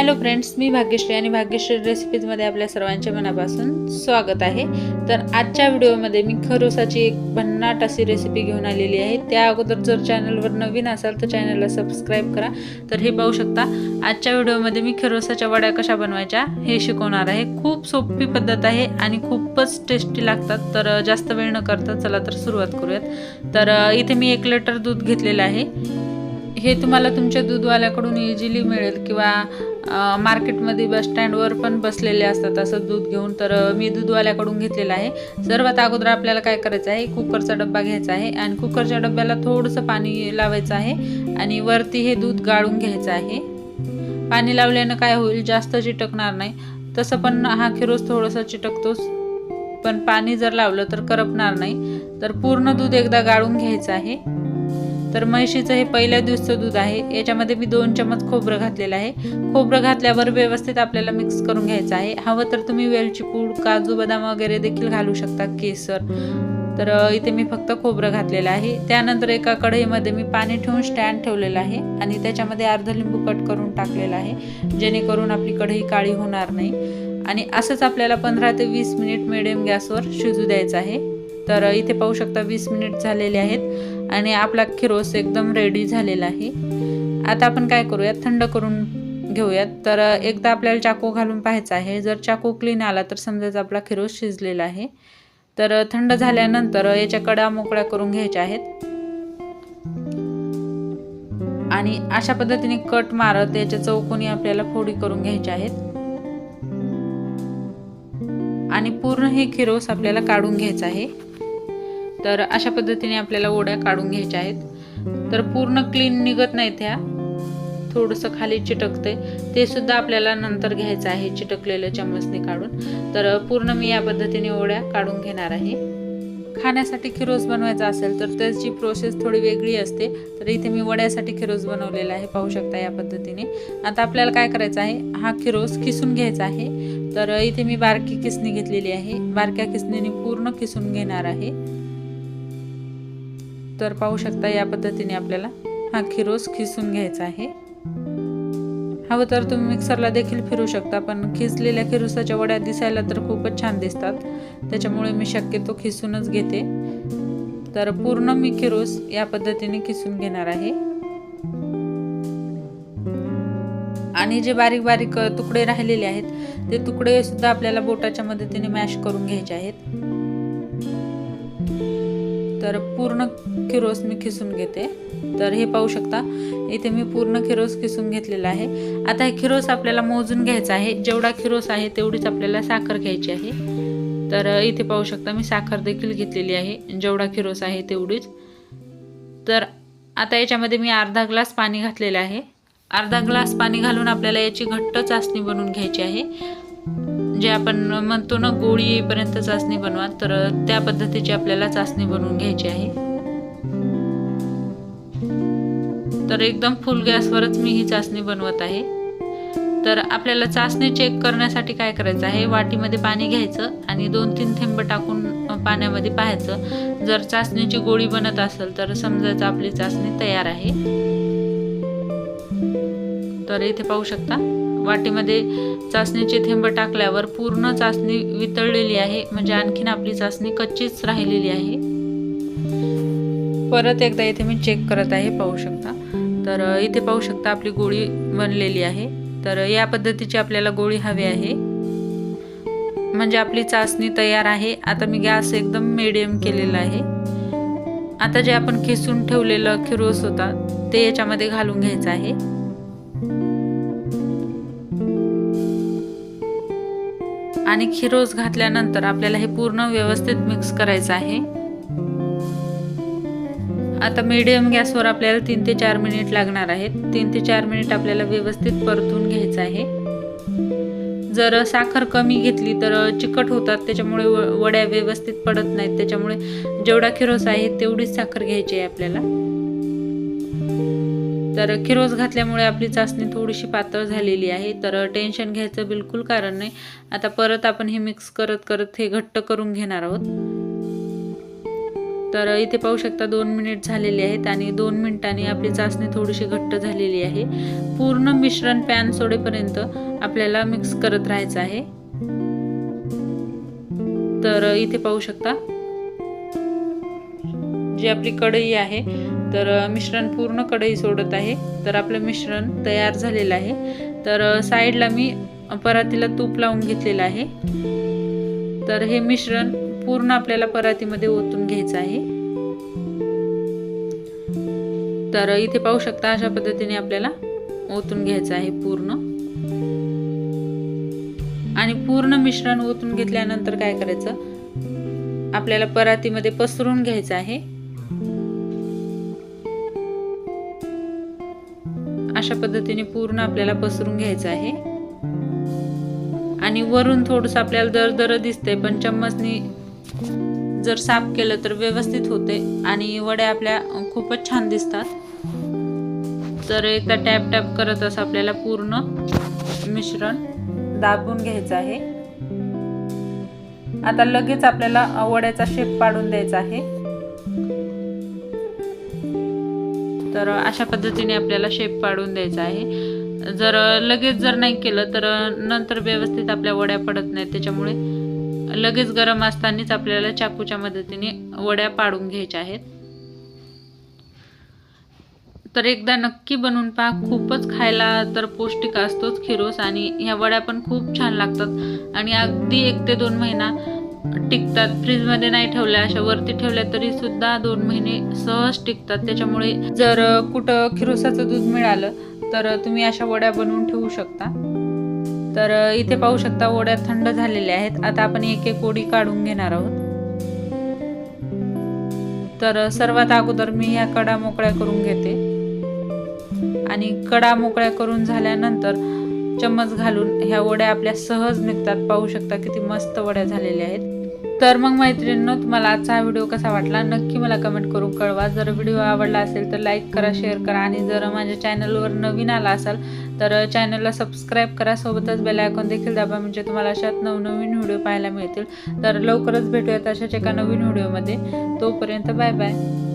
Hello friends मी भाग्यश्री आणि भाग्यश्री रेसिपीजमध्ये आपल्या सर्वांच्या मनापासून स्वागत आहे. तर आजच्या व्हिडिओमध्ये मी खरोसाची एक भन्नाट अशी रेसिपी घेऊन आलेली आहे. त्या अगोदर जर चॅनलवर नवीन असाल तर चॅनलला सबस्क्राईब करा. तर हे पाहू शकता आजच्या व्हिडिओमध्ये मी खरोसाच्या वड्या कशा बनवायच्या हे शिकवणार आहे. खूप सोपी पद्धत आहे आणि खूपच टेस्टी लागतात. तर जास्त वेळ न करता चला तर सुरुवात करूयात. तर इथे मी एक लिटर दूध घेतलेलं आहे. हे तुम्हाला तुमच्या दूधवाल्याकडून इझिली मिळेल किंवा मार्केटमध्ये बस स्टँडवर पण बसलेले असतात असं दूध घेऊन. तर मी दूधवाल्याकडून घेतलेलं आहे. सर्वात अगोदर आपल्याला काय करायचं आहे कुकरचा डब्बा घ्यायचा आहे आणि कुकरच्या डब्याला थोडंसं पाणी लावायचं आहे आणि वरती हे दूध गाळून घ्यायचं आहे. पाणी लावल्यानं काय होईल जास्त चिटकणार नाही. तसं पण हा खिरोस थोडंसं चिटकतोच. पण पाणी जर लावलं तर करपणार नाही. तर पूर्ण दूध एकदा गाळून घ्यायचं आहे. तर म्हैशीचं हे पहिल्या दिवसचं दूध आहे. याच्यामध्ये मी दोन चमच खोबरं घातलेलं आहे. खोबरं घातल्यावर व्यवस्थित आपल्याला मिक्स करून घ्यायचं आहे. हवं तर तुम्ही वेलची पूड काजू बदाम वगैरे देखील घालू शकता केसर. तर इथे मी फक्त खोबरं घातलेलं आहे. त्यानंतर एका कढईमध्ये मी पाणी ठेवून स्टँड ठेवलेलं आहे आणि त्याच्यामध्ये अर्ध लिंबू कट करून टाकलेलं आहे. जेणेकरून आपली कढई काळी होणार नाही. आणि असंच आपल्याला पंधरा ते वीस मिनिट मिडियम गॅसवर शिजू द्यायचं आहे. तर इथे पाहू शकता वीस मिनिट झालेले आहेत. आणि आपला खिरोस एकदम रेडी झालेला आहे. आता आपण काय करूयात? थंड करून घेऊयात. तर एकदा आपल्याला चाकू घालून पाहायचं आहे. जर चाकू क्लीन आला तर समजायचं आपला खिरोस शिजलेला आहे. तर थंड झाल्यानंतर याच्या कडा मोकळ्या करून घ्यायच्या आहेत. आणि अशा पद्धतीने कट मारत याच्या चौकोनी आपल्याला फोडी करून घ्यायच्या आहेत. आणि पूर्ण हे खिरोस आपल्याला काढून घ्यायचं आहे. तर अशा पद्धतीने आपल्याला ओढ्या काढून घ्यायच्या आहेत. तर पूर्ण क्लीन निघत नाही त्या. थोडंसं खाली चिटकते ते सुद्धा आपल्याला नंतर घ्यायचं आहे चिटकलेलं चम्मचने काढून. तर पूर्ण मी या पद्धतीने ओड्या काढून घेणार आहे. खाण्यासाठी खिरोस बनवायचा असेल तर त्याची प्रोसेस थोडी वेगळी असते. तर इथे मी वड्यासाठी खिरोस बनवलेला आहे. पाहू शकता या पद्धतीने. आता आपल्याला काय करायचं आहे? हा खिरोस किसून घ्यायचा आहे. तर इथे मी बारकी किसणी घेतलेली आहे. बारक्या किसणीने पूर्ण किसून घेणार आहे. तर पाहू शकता या पद्धतीने आपल्याला हा खिरोस खिसून घ्यायचा आहे. हवं तर तुम्ही मिक्सरला देखील फिरू शकता पण खिसलेल्या खिरुसाच्या वड्या दिसायला तर खूपच छान दिसतात. त्याच्यामुळे मी शक्यतो खिसूनच घेते. तर पूर्ण मी खिरोस या पद्धतीने खिसून घेणार आहे. आणि जे बारीक बारीक तुकडे राहिलेले आहेत ते तुकडे सुद्धा आपल्याला बोटाच्या मदतीने मॅश करून घ्यायचे आहेत. तर पूर्ण खिरोस मी खिसून घेते. तर हे पाहू शकता इथे मी पूर्ण खिरोस खिसून घेतलेला आहे. आता हे खिरोस आपल्याला मोजून घ्यायचा आहे. जेवढा खिरोस आहे तेवढीच आपल्याला साखर घ्यायची आहे. तर इथे पाहू शकता मी साखर देखील घेतलेली आहे. जेवढा खिरोस आहे तेवढीच. तर आता याच्यामध्ये मी अर्धा ग्लास पाणी घातलेलं आहे. अर्धा ग्लास पाणी घालून आपल्याला याची घट्ट चाचणी बनवून घ्यायची आहे. जे आपण म्हणतो ना गोळी येईपर्यंत चाचणी बनवा तर त्या पद्धतीची आपल्याला चाचणी बनवून घ्यायची आहे. तर एकदम फुल गॅसवरच मी ही चाचणी बनवत आहे. तर आपल्याला चाचणी चेक करण्यासाठी काय करायचं आहे? वाटीमध्ये पाणी घ्यायचं आणि दोन तीन थेंब टाकून पाण्यामध्ये पाहायचं. जर चाचणीची गोळी बनत असेल तर समजायचं आपली चाचणी तयार आहे. तर इथे पाहू शकता वाटीमध्ये चाचणीचे थेंब टाकल्यावर पूर्ण चाचणी वितळलेली आहे. म्हणजे आणखीन आपली चाचणी कच्चीच राहिलेली आहे. परत एकदा इथे मी चेक करत आहे पाहू शकता. तर इथे पाहू शकता आपली गोळी बनलेली आहे. तर या पद्धतीची आपल्याला गोळी हवी आहे. म्हणजे आपली चाचणी तयार आहे. आता मी गॅस एकदम मिडियम केलेला आहे. आता जे आपण खिसून ठेवलेलं खिरोस होता ते याच्यामध्ये घालून घ्यायचं आहे. आणि खिरोस घातल्यानंतर आपल्याला हे पूर्ण व्यवस्थित मिक्स करायचं आहे. आता मीडियम गॅसवर आपल्याला तीन ते चार मिनिट लागणार आहेत. तीन ते चार मिनिट आपल्याला व्यवस्थित परतून घ्यायचं आहे. जर साखर कमी घेतली तर चिकट होतात त्याच्यामुळे वड्या व्यवस्थित पडत नाहीत. त्याच्यामुळे जेवढा खिरोस आहे तेवढीच साखर घ्यायची आहे आपल्याला. तर खिरोज घातल्यामुळे आपली चाचणी थोडीशी पातळ झालेली आहे. तर टेन्शन घ्यायचं बिलकुल कारण नाही. आता परत आपण हे मिक्स करत करत हे घट्ट करून घेणार आहोत. तर इथे पाहू शकता दोन मिनिट झालेले आहेत आणि दोन मिनिटांनी आपली चाचणी थोडीशी घट्ट झालेली आहे. पूर्ण मिश्रण पॅन सोडेपर्यंत आपल्याला मिक्स करत राहायचं आहे. तर इथे पाहू शकता. जी आपली कढई आहे तर मिश्रण पूर्ण कढई सोडत आहे. तर आपलं मिश्रण तयार झालेलं आहे. तर साईडला मी परातीला तूप लावून घेतलेलं आहे. तर हे मिश्रण पूर्ण आपल्याला परातीमध्ये ओतून घ्यायचं आहे. तर इथे पाहू शकता अशा पद्धतीने आपल्याला ओतून घ्यायचं आहे पूर्ण. आणि पूर्ण मिश्रण ओतून घेतल्यानंतर काय करायचं? आपल्याला परातीमध्ये पसरून घ्यायचं आहे. अशा पद्धतीने पूर्ण आपल्याला पसरून घ्यायचं आहे. आणि वरून थोडस आपल्याला दर दर दिसते पण चम्मचनी जर साफ केलं तर व्यवस्थित होते आणि वड्या आपल्या खूपच छान दिसतात. तर एकदा टॅप टॅप करत असं आपल्याला पूर्ण मिश्रण दाबून घ्यायचं आहे. आता लगेच आपल्याला वड्याचा शेप पाडून द्यायचा आहे. तर अशा पद्धतीने आपल्याला शेप पाडून द्यायचा आहे. जर लगेच जर नाही केलं तर नंतर व्यवस्थित आपल्या वड्या पडत नाहीत. त्याच्यामुळे लगेच गरम असतानाच आपल्याला चाकूच्या मदतीने वड्या पाडून घ्यायच्या आहेत. तर एकदा नक्की बनवून पहा. खूपच खायला तर पौष्टिक असतोच खिरोस आणि ह्या वड्या पण खूप छान लागतात. आणि अगदी एक ते दोन महिना टिकतात. फ्रीजमध्ये नाही ठेवल्या अशा वरती ठेवल्या तरी सुद्धा दोन महिने सहज टिकतात. त्याच्यामुळे जर कुठं खिरोसाचं दूध मिळालं तर तुम्ही अशा वड्या बनवून ठेवू शकता. तर इथे पाहू शकता वड्या थंड झालेल्या आहेत. आता आपण एक एक ओडी काढून घेणार आहोत. तर सर्वात अगोदर मी ह्या कडा मोकळ्या करून घेते. आणि कडा मोकळ्या करून झाल्यानंतर चम्मच घालून ह्या वड्या आपल्या सहज निघतात. पाहू शकता किती मस्त वड्या झालेल्या आहेत. तर मग मैत्रिणींनो तुम्हाला आजचा हा व्हिडिओ कसा वाटला? नक्की मला कमेंट करून कळवा. जर व्हिडिओ आवडला असेल तर लाईक करा शेअर करा. आणि जर माझ्या चॅनलवर नवीन आला असाल तर चॅनलला सबस्क्राईब करा. सोबतच बेल आयकॉन देखील दाबा म्हणजे तुम्हाला अशात नवनवीन व्हिडिओ पाहायला मिळतील. तर लवकरच भेटूयात अशाच एका नवीन व्हिडिओमध्ये तोपर्यंत बाय बाय